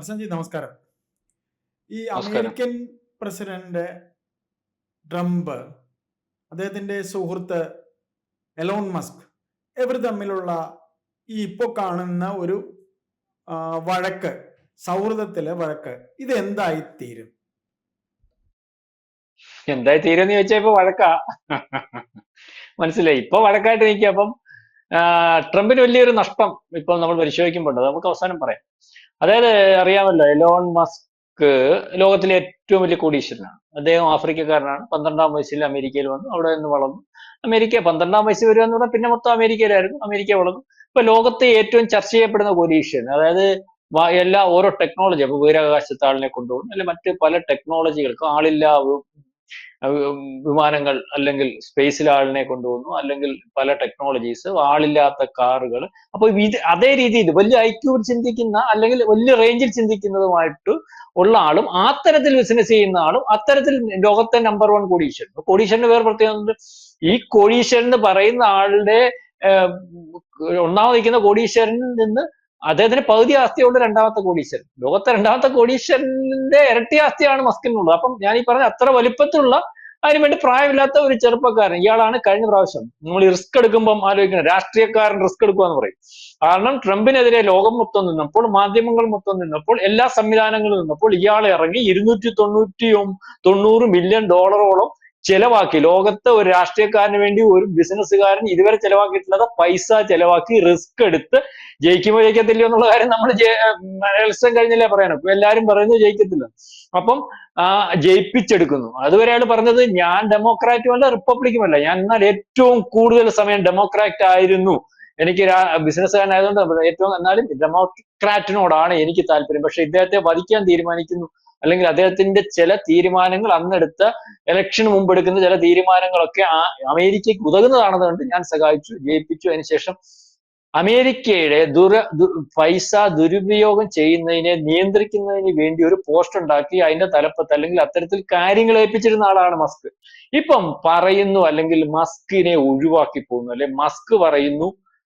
പ്രസൻജി നമസ്കാരം. ഈ American president Trump അദ്ദേഹത്തിന്റെ സുഹൃത്ത് എലോൺ മസ്ക് ഇവർ തമ്മിലുള്ള ഈ ഇപ്പൊ കാണുന്ന ഒരു വഴക്ക് സൗഹൃദത്തിലെ വഴക്ക് ഇത് എന്തായി തീരും എന്തായി തീരും എന്ന് ചോദിച്ചാൽ ഇപ്പൊ വഴക്കാ. മനസ്സിലായി. ഇപ്പൊ വഴക്കായിട്ട് നിൽക്കുക. അപ്പം ട്രംപിന് വലിയൊരു നഷ്ടം ഇപ്പൊ നമ്മൾ പരിശോധിക്കുമ്പോൾ നമുക്ക് അവസാനം പറയാം. അതായത് അറിയാമല്ലോ എലോൺ മസ്ക് ലോകത്തിലെ ഏറ്റവും വലിയ കോടീശ്വരനാണ്. അദ്ദേഹം ആഫ്രിക്കക്കാരനാണ്. പന്ത്രണ്ടാം വയസ്സിൽ അമേരിക്കയിൽ വന്നു. അവിടെ നിന്ന് വളർന്നു. അമേരിക്ക പന്ത്രണ്ടാം വയസ്സിൽ വരിക എന്ന് പറഞ്ഞാൽ പിന്നെ മൊത്തം അമേരിക്കയിലായിരുന്നു. അമേരിക്ക വളർന്നു. ഇപ്പൊ ലോകത്തെ ഏറ്റവും ചർച്ച ചെയ്യപ്പെടുന്ന കോടീശ്വരൻ അതായത് എല്ലാ ഓരോ ടെക്നോളജി അപ്പൊ ബഹിരാകാശത്താളിനെ കൊണ്ടുപോകുന്നു. കൊണ്ടുപോകും അല്ലെ മറ്റ് പല ടെക്നോളജികൾക്കും ആളില്ല വിമാനങ്ങൾ അല്ലെങ്കിൽ സ്പേസിൽ ആളിനെ കൊണ്ടുവന്നു. അല്ലെങ്കിൽ പല ടെക്നോളജീസ് ആളില്ലാത്ത കാറുകൾ. അപ്പൊ ഇത് അതേ രീതിയിൽ വലിയ ഐക്യൂർ ചിന്തിക്കുന്ന അല്ലെങ്കിൽ വലിയ റേഞ്ചിൽ ചിന്തിക്കുന്നതുമായിട്ട് ഉള്ള ആളും ആ തരത്തിൽ ബിസിനസ് ചെയ്യുന്ന ആളും അത്തരത്തിൽ ലോകത്തെ നമ്പർ വൺ കോടീശ്വരൻ കോടീശ്വരന് വേറെ പ്രത്യേകത ഈ കോടീശ്വരൻ എന്ന് പറയുന്ന ആളുടെ ഒന്നാമത് നിൽക്കുന്ന കോടീശ്വരനിൽ നിന്ന് അദ്ദേഹത്തിന് പകുതി ആസ്തിയുള്ള രണ്ടാമത്തെ കോടീശ്വരൻ. ലോകത്തെ രണ്ടാമത്തെ കോടീശ്വരന്റെ ഇരട്ടി ആസ്തിയാണ് മസ്കിനുള്ളത്. അപ്പം ഞാൻ ഈ പറഞ്ഞ അത്ര വലിപ്പത്തിലുള്ള അതിന് വേണ്ടി പ്രായമില്ലാത്ത ഒരു ചെറുപ്പക്കാരൻ ഇയാളാണ് കഴിഞ്ഞ പ്രാവശ്യം. നമ്മൾ ഈ റിസ്ക് എടുക്കുമ്പോൾ ആലോചിക്കുന്നത് രാഷ്ട്രീയക്കാരൻ റിസ്ക് എടുക്കുക എന്ന് പറയും. കാരണം ട്രംപിനെതിരെ ലോകം മൊത്തം നിന്നപ്പോൾ മാധ്യമങ്ങൾ മൊത്തം നിന്നപ്പോൾ എല്ലാ സംവിധാനങ്ങളും നിന്നപ്പോൾ ഇയാൾ ഇറങ്ങി ഇരുന്നൂറ്റി തൊണ്ണൂറ്റി തൊണ്ണൂറ് മില്യൺ ഡോളറോളം ചെലവാക്കി. ലോകത്തെ ഒരു രാഷ്ട്രീയക്കാരന് വേണ്ടി ഒരു ബിസിനസ്സുകാരൻ ഇതുവരെ ചെലവാക്കിയിട്ടില്ലാത്ത പൈസ ചെലവാക്കി റിസ്ക് എടുത്ത് ജയിക്കുമോ ജയിക്കത്തില്ലയോ എന്നുള്ള കാര്യം നമ്മൾ മത്സരം കഴിഞ്ഞല്ലേ പറയാനും ഇപ്പൊ എല്ലാരും പറയുന്നു ജയിക്കത്തില്ല. അപ്പം ജയിപ്പിച്ചെടുക്കുന്നു. അതുവരെ അയാൾ പറഞ്ഞത് ഞാൻ ഡെമോക്രാറ്റും അല്ല റിപ്പബ്ലിക്കും അല്ല. ഞാൻ എന്നാൽ ഏറ്റവും കൂടുതൽ സമയം ഡെമോക്രാറ്റ് ആയിരുന്നു. എനിക്ക് ബിസിനസ്സുകാരനായതുകൊണ്ട് ഏറ്റവും എന്നാലും ഡെമോക്രാറ്റിനോടാണ് എനിക്ക് താല്പര്യം. പക്ഷെ ഇദ്ദേഹത്തെ വധിക്കാൻ തീരുമാനിക്കുന്നു. അല്ലെങ്കിൽ അദ്ദേഹത്തിന്റെ ചില തീരുമാനങ്ങൾ അന്നെടുത്ത ഇലക്ഷന് മുമ്പ് എടുക്കുന്ന ചില തീരുമാനങ്ങളൊക്കെ അമേരിക്കയ്ക്ക് ഉതകുന്നതാണെന്നുകൊണ്ട് ഞാൻ സഹായിച്ചു ജയിപ്പിച്ചു. അതിനുശേഷം അമേരിക്കയുടെ ദുര പൈസ ദുരുപയോഗം ചെയ്യുന്നതിനെ നിയന്ത്രിക്കുന്നതിന് വേണ്ടി ഒരു പോസ്റ്റ് ഉണ്ടാക്കി അതിന്റെ തലപ്പത്ത് അല്ലെങ്കിൽ അത്തരത്തിൽ കാര്യങ്ങൾ ഏൽപ്പിച്ചിരുന്ന ആളാണ് മസ്ക്. ഇപ്പം പറയുന്നു അല്ലെങ്കിൽ മസ്കിനെ ഒഴിവാക്കി പോകുന്നു. അല്ലെ മസ്ക് പറയുന്നു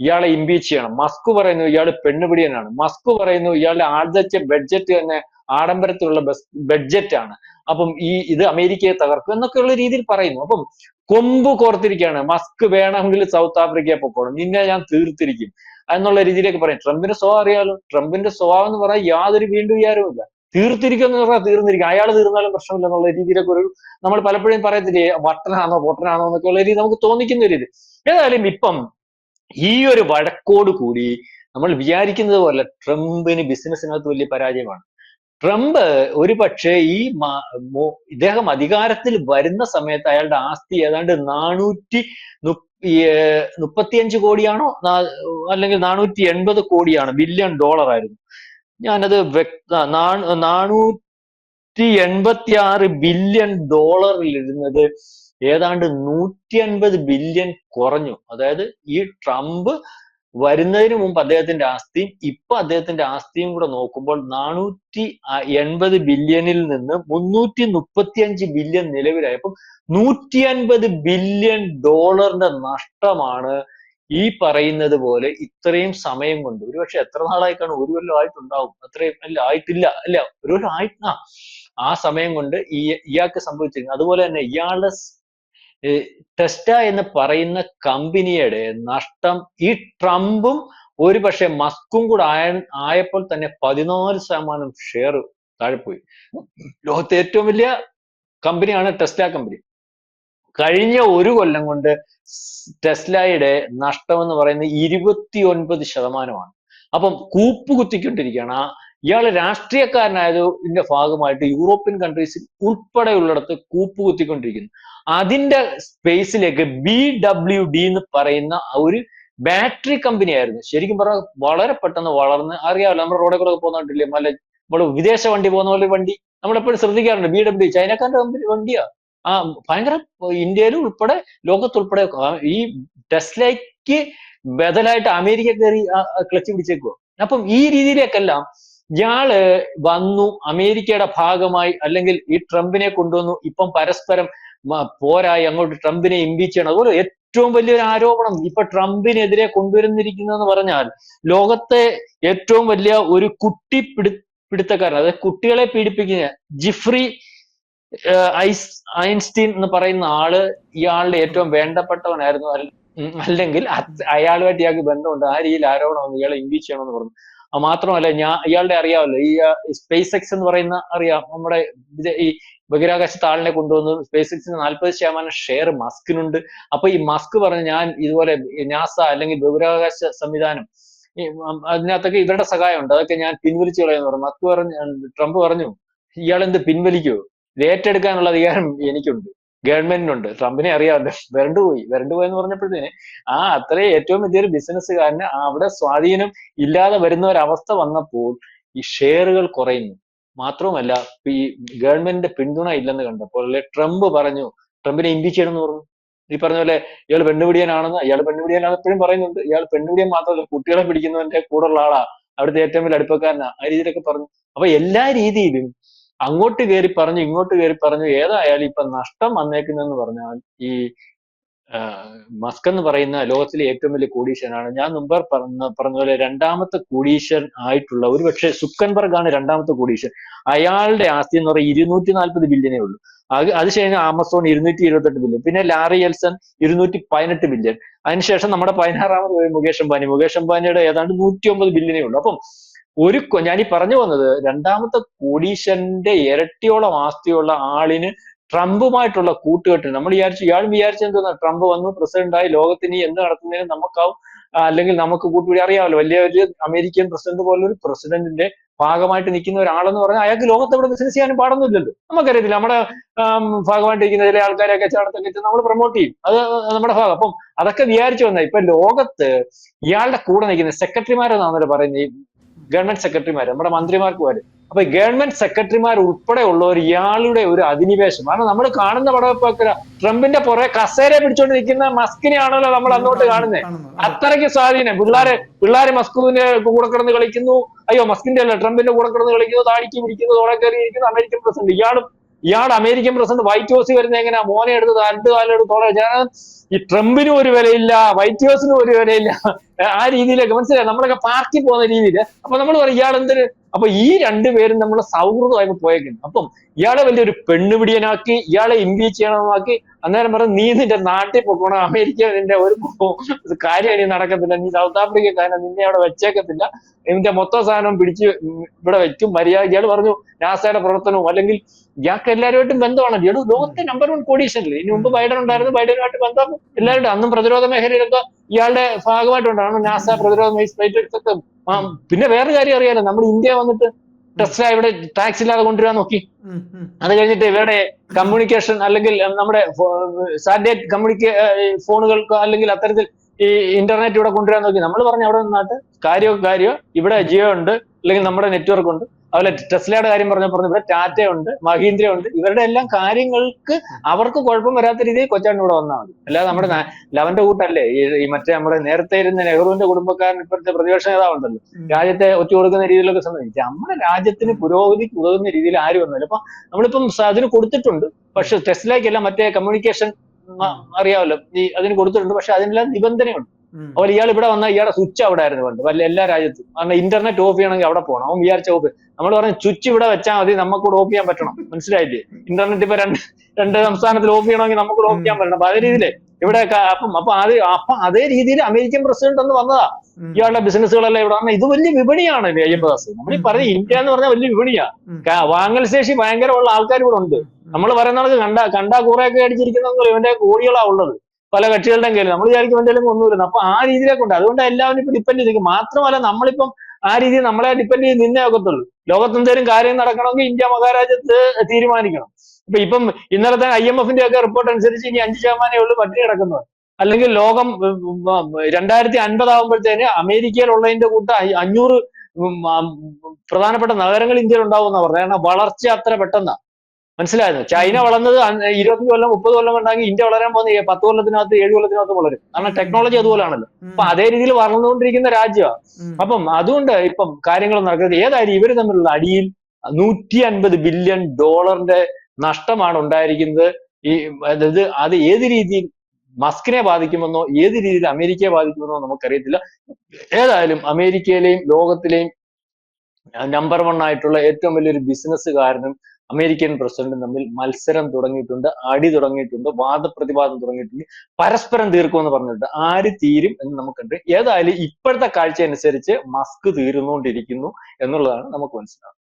ഇയാളെ ഇമ്പീച്ച് ചെയ്യണം. മസ്ക് പറയുന്നു ഇയാൾ പെണ്ണുപിടിയനാണ്. മസ്ക് പറയുന്നു ഇയാളുടെ ആദ്യത്തെ ബഡ്ജറ്റ് തന്നെ ആഡംബരത്തിലുള്ള ബഡ്ജറ്റ് ആണ് അപ്പം ഈ ഇത് അമേരിക്കയെ തകർക്കും എന്നൊക്കെയുള്ള രീതിയിൽ പറയുന്നു. അപ്പം കൊമ്പ് കോർത്തിരിക്കുകയാണ്. മസ്ക് വേണമെങ്കിൽ സൗത്ത് ആഫ്രിക്കയെ പൊക്കോളും. നിന്നെ ഞാൻ തീർത്തിരിക്കും എന്നുള്ള രീതിയിലേക്ക് പറയും. ട്രംപിന്റെ സ്വഭാവം അറിയാലോ? ട്രംപിന്റെ സ്വഭാവം എന്ന് പറഞ്ഞാൽ യാതൊരു വീണ്ടും വിചാരവും ഇല്ല തീർത്തിരിക്കും എന്ന് പറഞ്ഞാൽ തീർന്നിരിക്കും. അയാൾ തീർന്നാലും പ്രശ്നമില്ല എന്നുള്ള രീതിയിലൊക്കെ ഒരു നമ്മൾ പലപ്പോഴും പറയത്തില്ലേ വട്ടനാണോ പൊട്ടനാണോ എന്നൊക്കെ ഉള്ള രീതി നമുക്ക് തോന്നിക്കുന്ന ഒരു ഇത്. ഏതായാലും ഇപ്പം ഈ ഒരു വഴക്കോട് കൂടി നമ്മൾ വിചാരിക്കുന്നത് പോലെ ട്രംപിന് ബിസിനസ്സിനകത്ത് വലിയ പരാജയമാണ്. ട്രംപ് ഒരു പക്ഷേ ഈ ഇദ്ദേഹം അധികാരത്തിൽ വരുന്ന സമയത്ത് അയാളുടെ ആസ്തി ഏതാണ്ട് നാനൂറ്റി മുപ്പത്തിയഞ്ച് കോടിയാണോ? അല്ലെങ്കിൽ നാനൂറ്റി എൺപത് കോടിയാണ് ബില്യൺ ഡോളർ ആയിരുന്നു ഞാനത് നാനൂറ്റി എൺപത്തി ആറ് ബില്യൺ ഡോളറിൽ ഇരുന്നത് ഏതാണ്ട് നൂറ്റി അൻപത് ബില്യൺ കുറഞ്ഞു. അതായത് ഈ ട്രംപ് വരുന്നതിന് മുമ്പ് അദ്ദേഹത്തിന്റെ ആസ്തിയും ഇപ്പൊ അദ്ദേഹത്തിന്റെ ആസ്തിയും കൂടെ നോക്കുമ്പോൾ നാനൂറ്റി എൺപത് ബില്യണിൽ നിന്ന് മുന്നൂറ്റി മുപ്പത്തി അഞ്ച് ബില്യൺ നിലവിലായപ്പോൾ നൂറ്റി അൻപത് ബില്യൺ ഡോളറിന്റെ നഷ്ടമാണ് ഈ പറയുന്നത് പോലെ ഇത്രയും സമയം കൊണ്ട്. ഒരുപക്ഷെ എത്ര നാളായി ഒരു കൊല്ലം ആയിട്ടുണ്ടാവും. അത്രയും അല്ല ആയിട്ടില്ല അല്ല ഒരു കൊല്ലം ആയിട്ട് ആ സമയം കൊണ്ട് ഈ ഇയാൾക്ക് സംഭവിച്ചിരുന്നു അതുപോലെ തന്നെ ഇയാളുടെ ടെസ്റ്റ എന്ന് പറയുന്ന കമ്പനിയുടെ നഷ്ടം ഈ ട്രംപും ഒരു പക്ഷെ മസ്കും കൂടെ ആയ ആയപ്പോൾ തന്നെ പതിനാല് ശതമാനം ഷെയർ താഴെ പോയി ലോകത്തെ ഏറ്റവും വലിയ കമ്പനിയാണ് ടെസ്ല കമ്പനി. കഴിഞ്ഞ ഒരു കൊല്ലം കൊണ്ട് ടെസ്ലയുടെ നഷ്ടം എന്ന് പറയുന്നത് ഇരുപത്തി ഒൻപത് ശതമാനമാണ്. അപ്പം കൂപ്പ് കുത്തിക്കൊണ്ടിരിക്കുകയാണ് ആ ഇയാൾ രാഷ്ട്രീയക്കാരനായതിന്റെ ഭാഗമായിട്ട് യൂറോപ്യൻ കൺട്രീസിൽ ഉൾപ്പെടെയുള്ളിടത്ത് കൂപ്പുകുത്തിക്കൊണ്ടിരിക്കുന്നു. അതിന്റെ സ്പേസിലേക്ക് ബി ഡബ്ല്യു ഡി എന്ന് പറയുന്ന ഒരു ബാറ്ററി കമ്പനി ആയിരുന്നു. ശരിക്കും പറഞ്ഞാൽ വളരെ പെട്ടെന്ന് വളർന്ന് അറിയാമല്ലോ നമ്മുടെ റോഡിൽ കൂടെ പോകുന്നുണ്ടല്ലേ മല നമ്മൾ വിദേശ വണ്ടി പോകുന്ന പോലെ വണ്ടി നമ്മളെപ്പോഴും ശ്രദ്ധിക്കാറുണ്ട്. ബി ഡബ്ല്യു ചൈനക്കാരുടെ കമ്പനി വണ്ടിയാ. ആ ഭയങ്കര ഇന്ത്യയിൽ ഉൾപ്പെടെ ലോകത്തുൾപ്പെടെ ഈ ടെസ്ലയ്ക്ക് ബദലായിട്ട് അമേരിക്ക കയറി ക്ലച്ച് പിടിച്ചേക്കുക അപ്പം ഈ രീതിയിലേക്കെല്ലാം ഇയാൾ വന്നു അമേരിക്കയുടെ ഭാഗമായി അല്ലെങ്കിൽ ഈ ട്രംപിനെ കൊണ്ടുവന്നു. ഇപ്പം പരസ്പരം പോരായി അങ്ങോട്ട് ട്രംപിനെ ഇമ്പീച്ച് ചെയ്യണം. അതുപോലെ ഏറ്റവും വലിയൊരു ആരോപണം ഇപ്പൊ ട്രംപിനെതിരെ കൊണ്ടുവരുന്നിരിക്കുന്നതെന്ന് പറഞ്ഞാൽ ലോകത്തെ ഏറ്റവും വലിയ ഒരു കുട്ടി പിടി പിടുത്തക്കാരൻ അതായത് കുട്ടികളെ പീഡിപ്പിക്കുന്ന ജിഫ്രി ഐസ് ഐൻസ്റ്റീൻ എന്ന് പറയുന്ന ആൾ ഇയാളുടെ ഏറ്റവും വേണ്ടപ്പെട്ടവനായിരുന്നു. അല്ലെങ്കിൽ അയാളുമായിട്ട് ഇയാൾക്ക് ബന്ധമുണ്ട്. ആ രീതിയിൽ ആരോപണം ഇയാളെ ഇമ്പീച്ച് ചെയ്യണമെന്ന് പറഞ്ഞു. മാത്രമല്ല ഞാൻ ഇയാളുടെ അറിയാമല്ലോ ഈ സ്പേസ് എക്സ് എന്ന് പറയുന്ന അറിയാം നമ്മുടെ ഈ ബഹിരാകാശ താളിനെ കൊണ്ടുവന്നു സ്പേസ് എക്സിന് നാൽപ്പത് ശതമാനം ഷെയർ മസ്കിനുണ്ട്. അപ്പൊ ഈ മസ്ക് പറഞ്ഞ ഞാൻ ഇതുപോലെ നാസ അല്ലെങ്കിൽ ബഹിരാകാശ സംവിധാനം അതിനകത്തൊക്കെ ഇവരുടെ സഹായമുണ്ട്. അതൊക്കെ ഞാൻ പിൻവലിച്ചു കളയെന്ന് പറഞ്ഞു. മസ്ക് പറഞ്ഞു ട്രംപ് പറഞ്ഞു ഇയാൾ എന്ത് പിൻവലിക്കുവോ ഇത് ഏറ്റെടുക്കാനുള്ള അധികാരം എനിക്കുണ്ട്. ഗവൺമെന്റിനുണ്ട്. ട്രംപിനെ അറിയാമല്ലോ. വരണ്ടു പോയി. വരണ്ടു പോയെന്ന് പറഞ്ഞപ്പോഴത്തേന് ആ അത്രയും ഏറ്റവും വലിയൊരു ബിസിനസ്സുകാരന് അവിടെ സ്വാധീനം ഇല്ലാതെ വരുന്ന ഒരവസ്ഥ വന്നപ്പോൾ ഈ ഷെയറുകൾ കുറയുന്നു. മാത്രവുമല്ല ഈ ഗവൺമെന്റിന്റെ പിന്തുണ ഇല്ലെന്ന് കണ്ടപ്പോൾ അല്ലെ ട്രംപ് പറഞ്ഞു ട്രംപിനെ ഇംപീച്ച് ചെയ്യണമെന്ന് പറഞ്ഞു. ഈ പറഞ്ഞ പോലെ ഇയാൾ പെണ്ണുപിടിയനാണെന്ന് ഇയാൾ പെണ്ണുപിടിയനാണ് എപ്പോഴും പറയുന്നുണ്ട്. ഇയാൾ പെണ്ണുപിടിയൻ മാത്രമല്ല കുട്ടികളെ പിടിക്കുന്നവന്റെ കൂടെയുള്ള ആളാ. അവിടുത്തെ ഏറ്റവും വലിയ അടുപ്പക്കാരനാ. ആ രീതിയിലൊക്കെ പറഞ്ഞു. അപ്പൊ എല്ലാ രീതിയിലും അങ്ങോട്ട് കയറി പറഞ്ഞു ഇങ്ങോട്ട് കയറി പറഞ്ഞു ഏതായാലും ഇപ്പൊ നഷ്ടം വന്നേക്കുന്നെന്ന് പറഞ്ഞാൽ ഈ മസ്ക് എന്ന് പറയുന്ന ലോകത്തിലെ ഏറ്റവും വലിയ കോടീശ്വരനാണ്. ഞാൻ മുമ്പ് പറഞ്ഞ പറഞ്ഞ രണ്ടാമത്തെ കോടീശ്വരൻ ആയിട്ടുള്ള ഒരു പക്ഷേ സുക്കൻബർഗ് ആണ് രണ്ടാമത്തെ കോടീശ്വരൻ. അയാളുടെ ആസ്തി എന്ന് പറയുന്നത് ഇരുന്നൂറ്റി നാൽപ്പത് ബില്യനേ ഉള്ളൂ. അത് അത് കഴിഞ്ഞാൽ ആമസോൺ ഇരുന്നൂറ്റി ഇരുപത്തെട്ട് ബില്യൺ പിന്നെ ലാറി എൽസൺ ഇരുന്നൂറ്റി പതിനെട്ട് ബില്യൺ അതിനുശേഷം നമ്മുടെ പതിനാറാമത് മുകേഷ് അംബാനി. മുകേഷ് അംബാനിയുടെ ഏതാണ്ട് നൂറ്റി ഒമ്പത് ബില്യനേ ഉള്ളൂ. അപ്പം ഒരു കൊ- ഞാനീ പറഞ്ഞു വന്നത് രണ്ടാമത്തെ കോടീശ്വരന്റെ ഇരട്ടിയോളം ആസ്തിയുള്ള ആളിന് ട്രംപുമായിട്ടുള്ള കൂട്ടുകെട്ടിന്. നമ്മൾ വിചാരിച്ചു ഇയാൾ വിചാരിച്ച എന്താ ട്രംപ് വന്നു പ്രസിഡന്റായി ലോകത്തിന് ഈ എന്ത് നടത്തുന്നതിന് നമുക്കാവും. അല്ലെങ്കിൽ നമുക്ക് കൂട്ടുകൂടി അറിയാമല്ലോ. വലിയ ഒരു അമേരിക്കൻ പ്രസിഡന്റ് പോലെ ഒരു പ്രസിഡന്റിന്റെ ഭാഗമായിട്ട് നിൽക്കുന്ന ഒരാളെന്ന് പറഞ്ഞാൽ അയാൾക്ക് ലോകത്ത് ഇവിടെ ബിസിനസ് ചെയ്യാനും പാടൊന്നുമില്ലല്ലോ. നമുക്കറിയത്തില്ല. നമ്മുടെ ഭാഗമായിട്ട് ഇരിക്കുന്ന ചില ആൾക്കാരെയൊക്കെ ചാടത്തൊക്കെ നമ്മൾ പ്രൊമോട്ട് ചെയ്യും. അത് നമ്മുടെ ഭാഗം. അപ്പം അതൊക്കെ വിചാരിച്ചു വന്ന. ഇപ്പൊ ലോകത്ത് ഇയാളുടെ കൂടെ നിൽക്കുന്ന സെക്രട്ടറിമാരെന്നാണല്ലോ പറയുന്നത് ഈ ഗവൺമെന്റ് സെക്രട്ടറിമാർ നമ്മുടെ മന്ത്രിമാർക്ക് വരും. അപ്പൊ ഗവൺമെന്റ് സെക്രട്ടറിമാർ ഉൾപ്പെടെ ഉള്ളവർ ഇയാളുടെ ഒരു അധിനിവേശം. കാരണം നമ്മൾ കാണുന്ന പടവെപ്പൊക്കെ ട്രംപിന്റെ പുറകെ കസേര പിടിച്ചോണ്ട് നിൽക്കുന്ന മസ്കിനെയാണല്ലോ നമ്മൾ അങ്ങോട്ട് കാണുന്നത്. അത്രയ്ക്ക് സ്വാധീനം. പിള്ളേരെ പിള്ളേര് മസ്കുവിന്റെ കൂടെ കിടന്ന് കളിക്കുന്നു. അയ്യോ മസ്കിന്റെ അല്ല ട്രംപിന്റെ കൂടെ കിടന്ന് കളിക്കുന്നു താടിക്ക് പിടിക്കുന്നു തോടെ കയറി ഇരിക്കുന്നു അമേരിക്കൻ പ്രസിഡന്റ്. ഇയാളും ഇയാൾ അമേരിക്കൻ പ്രസിഡന്റ് വൈറ്റ് ഹൗസിൽ വരുന്ന എങ്ങനെയാ? മോനെ എടുത്ത് രണ്ട് കാലെടുത്ത് തോളെ ഞാൻ ഈ ട്രംപിനും ഒരു വിലയില്ല വൈറ്റ് ഹൗസിനും ഒരു വിലയില്ല. ആ രീതിയിലൊക്കെ മനസ്സിലായി? നമ്മളൊക്കെ പാർട്ടി പോകുന്ന രീതിയിൽ അപ്പൊ നമ്മൾ പറയും ഇയാൾ എന്തൊരു അപ്പൊ ഈ രണ്ടുപേരും നമ്മൾ സൗഹൃദമായി പോയേക്കുന്നു. അപ്പം ഇയാളെ വലിയൊരു പെണ്ണുപിടിയനാക്കി ഇയാളെ ഇമ്പീച്ച് ചെയ്യണമാക്കി അന്നേരം പറഞ്ഞു നീ നിന്റെ നാട്ടിൽ പോകണം അമേരിക്ക നിന്റെ ഒരു കാര്യം ഇനി നടക്കത്തില്ല. നീ സൗത്ത് ആഫ്രിക്കക്കാരൻ നിന്നെ അവിടെ വെച്ചേക്കത്തില്ല. നിന്റെ മൊത്തം സാധനം പിടിച്ച് ഇവിടെ വെക്കും മര്യാദ ഇയാൾ പറഞ്ഞു നാസയുടെ പ്രവർത്തനവും അല്ലെങ്കിൽ ഇയാൾക്ക് എല്ലാവരുമായിട്ടും ബന്ധമാണ് ഇയാൾ ലോകത്തെ നമ്പർ വൺ കോടീശ്വരല്ലേ ഇനി മുമ്പ് ബൈഡൻ ഉണ്ടായിരുന്നു ബൈഡനുമായിട്ട് ബന്ധം എല്ലാവരുടെ അന്നും പ്രതിരോധ മേഖലയിലൊക്കെ ഇയാളുടെ ഭാഗമായിട്ടുണ്ടാണ് നാസ പ്രതിരോധ ഒക്കെ ആ, പിന്നെ വേറൊരു കാര്യം അറിയാലോ നമ്മൾ ഇന്ത്യ വന്നിട്ട് ടെസ്ല ഇവിടെ ടാക്സ് ഇല്ലാതെ കൊണ്ടുവരാൻ നോക്കി. അത് കഴിഞ്ഞിട്ട് ഇവരുടെ കമ്മ്യൂണിക്കേഷൻ അല്ലെങ്കിൽ നമ്മുടെ സാറ്റലൈറ്റ് കമ്മ്യൂണിക്കേ ഫോണുകൾക്ക് അല്ലെങ്കിൽ അത്തരത്തിൽ ഈ ഇന്റർനെറ്റ് ഇവിടെ കൊണ്ടുവരാൻ നോക്കി. നമ്മൾ പറഞ്ഞു അവിടെ നിന്നാട്ട്? കാര്യമൊക്കെ കാര്യം ഇവിടെ ജിയോ ഉണ്ട്. അല്ലെങ്കിൽ നമ്മുടെ നെറ്റ്വർക്ക് ഉണ്ട്. അതുപോലെ ടെസ്ലയുടെ കാര്യം പറഞ്ഞ പറഞ്ഞു ഇവിടെ ടാറ്റ ഉണ്ട് മഹീന്ദ്ര ഉണ്ട്. ഇവരുടെ എല്ലാം കാര്യങ്ങൾക്ക് അവർക്ക് കുഴപ്പം വരാത്ത രീതിയിൽ കൊച്ചാണ്ട് ഇവിടെ വന്നാൽ മതി. അല്ലാതെ നമ്മുടെ ലവന്റെ കൂട്ടല്ലേ? ഈ മറ്റേ നമ്മുടെ നേരത്തെ ഇരുന്ന നെഹ്റുവിന്റെ കുടുംബക്കാരൻ ഇപ്പോഴത്തെ പ്രതിപക്ഷ നേതാവുണ്ടല്ലോ. രാജ്യത്തെ ഒറ്റ കൊടുക്കുന്ന രീതിയിലൊക്കെ സംബന്ധിച്ച് നമ്മുടെ രാജ്യത്തിന് പുരോഗതിക്ക് ഉതകുന്ന രീതിയിൽ ആര് വന്നില്ല അപ്പൊ നമ്മളിപ്പം അതിന് കൊടുത്തിട്ടുണ്ട്. പക്ഷെ ടെസ്ലയ്ക്കല്ല മറ്റേ കമ്മ്യൂണിക്കേഷൻ അറിയാമല്ലോ. ഈ അതിന് കൊടുത്തിട്ടുണ്ട്. പക്ഷെ അതിനെല്ലാം നിബന്ധനയുണ്ട്. അപ്പോൾ ഇയാൾ ഇവിടെ വന്നാൽ ഇയാളുടെ സ്വിച്ച് അവിടെ ആയിരുന്നു പണ്ട് വല്ല എല്ലാ രാജ്യത്തും. കാരണം ഇന്റർനെറ്റ് ഓഫ് ചെയ്യണമെങ്കിൽ അവിടെ പോകണം. അവൻ വിചാരിച്ച ഓഫ് നമ്മൾ പറഞ്ഞു സ്വിച്ച് ഇവിടെ വെച്ചാൽ മതി നമുക്കൂടെ ഓഫ് ചെയ്യാൻ പറ്റണം. മനസ്സിലായില്ലേ? ഇന്റർനെറ്റ് ഇപ്പൊ രണ്ട് രണ്ട് സംസ്ഥാനത്തിൽ ഓഫ് ചെയ്യണമെങ്കിൽ നമുക്ക് ഓഫ് ചെയ്യാൻ പറ്റണം. അപ്പൊ അതേ രീതിയിലേ ഇവിടെ അപ്പം അപ്പൊ അത് അപ്പൊ അതേ രീതിയിൽ അമേരിക്കൻ പ്രസിഡന്റ് ഒന്ന് വന്നതാ. ഇയാളുടെ ബിസിനസ്സുകളെല്ലാം ഇവിടെ വന്ന ഇത് വലിയ വിപണിയാണ് അയ്യപ്പദാസ്. നമ്മൾ ഈ പറഞ്ഞ ഇന്ത്യ എന്ന് പറഞ്ഞാൽ വലിയ വിപണിയാ വാങ്ങൽ ശേഷി ഭയങ്കരമുള്ള ആൾക്കാർ ഇവിടെ ഉണ്ട്. നമ്മൾ പറയുന്ന കണ്ട കണ്ട കണ്ടാ കുറെയൊക്കെ അടിച്ചിരിക്കുന്ന ഇവന്റെ കോടികളാ ഉള്ളത്. പല കക്ഷികളുടെയും കയ്യിൽ നമ്മൾ വിചാരിക്കും എന്തെങ്കിലും ഒന്നുമില്ല. അപ്പൊ ആ രീതിയിലേക്ക് ഉണ്ട്. അതുകൊണ്ട് എല്ലാവരും ഇപ്പൊ ഡിപ്പെൻഡ് ചെയ്തിരിക്കും മാത്രമല്ല നമ്മളിപ്പം ആ രീതിയിൽ നമ്മളെ ഡിപ്പെൻഡ് ചെയ്ത് നിന്നേ ഒക്കത്തുള്ളൂ ലോകത്ത് എന്തെങ്കിലും കാര്യം നടക്കണമെങ്കിൽ ഇന്ത്യ മഹാരാജ്യത്ത് തീരുമാനിക്കണം. ഇപ്പൊ ഇപ്പം ഇന്നലത്തെ ഐ എം എഫിന്റെ ഒക്കെ റിപ്പോർട്ട് അനുസരിച്ച് ഇനി അഞ്ച് ശതമാനമേ ഉള്ളൂ പട്ടിണി കിടക്കുന്നത്. അല്ലെങ്കിൽ ലോകം രണ്ടായിരത്തി അൻപതാകുമ്പോഴത്തേന് അമേരിക്കയിലുള്ളതിന്റെ കൂട്ട അഞ്ഞൂറ് പ്രധാനപ്പെട്ട നഗരങ്ങൾ ഇന്ത്യയിൽ ഉണ്ടാവുമെന്നാ പറഞ്ഞത്. കാരണം വളർച്ച അത്ര പെട്ടെന്നാ. മനസ്സിലായിരുന്നു? ചൈന വളർന്നത് ഇരുപത്തഞ്ച് കൊല്ലം മുപ്പത് കൊല്ലം ഉണ്ടെങ്കിൽ ഇന്ത്യ വളരാൻ പോകുന്ന പത്ത് കൊല്ലത്തിനകത്ത് ഏഴ് കൊല്ലത്തിനകത്ത് വളരും. കാരണം ടെക്നോളജി അതുപോലാണല്ലോ. അപ്പൊ അതേ രീതിയിൽ വളർന്നുകൊണ്ടിരിക്കുന്ന രാജ്യമാണ് അപ്പം അതുകൊണ്ട് ഇപ്പം കാര്യങ്ങൾ നടക്കുന്നത് ഏതായാലും ഇവർ തമ്മിലുള്ള അടിയിൽ നൂറ്റി അൻപത് ബില്യൺ ഡോളറിന്റെ നഷ്ടമാണ് ഉണ്ടായിരിക്കുന്നത്. ഈ അതായത് അത് ഏത് രീതിയിൽ മസ്കിനെ ബാധിക്കുമെന്നോ ഏത് രീതിയിൽ അമേരിക്കയെ ബാധിക്കുമെന്നോ നമുക്കറിയത്തില്ല. ഏതായാലും അമേരിക്കയിലെയും ലോകത്തിലെയും നമ്പർ വൺ ആയിട്ടുള്ള ഏറ്റവും വലിയൊരു ബിസിനസ്സുകാരനും അമേരിക്കൻ പ്രസിഡന്റും തമ്മിൽ മത്സരം തുടങ്ങിയിട്ടുണ്ട് അടി തുടങ്ങിയിട്ടുണ്ട് വാദപ്രതിവാദം തുടങ്ങിയിട്ടുണ്ട്. പരസ്പരം തീർക്കുമെന്ന് പറഞ്ഞിട്ടുണ്ട്. ആര് തീരും എന്ന് നമുക്കുണ്ട്. ഏതായാലും ഇപ്പോഴത്തെ കാഴ്ച അനുസരിച്ച് മസ്ക് തീർന്നുകൊണ്ടിരിക്കുന്നു എന്നുള്ളതാണ് നമുക്ക് മനസ്സിലാവുന്നത്.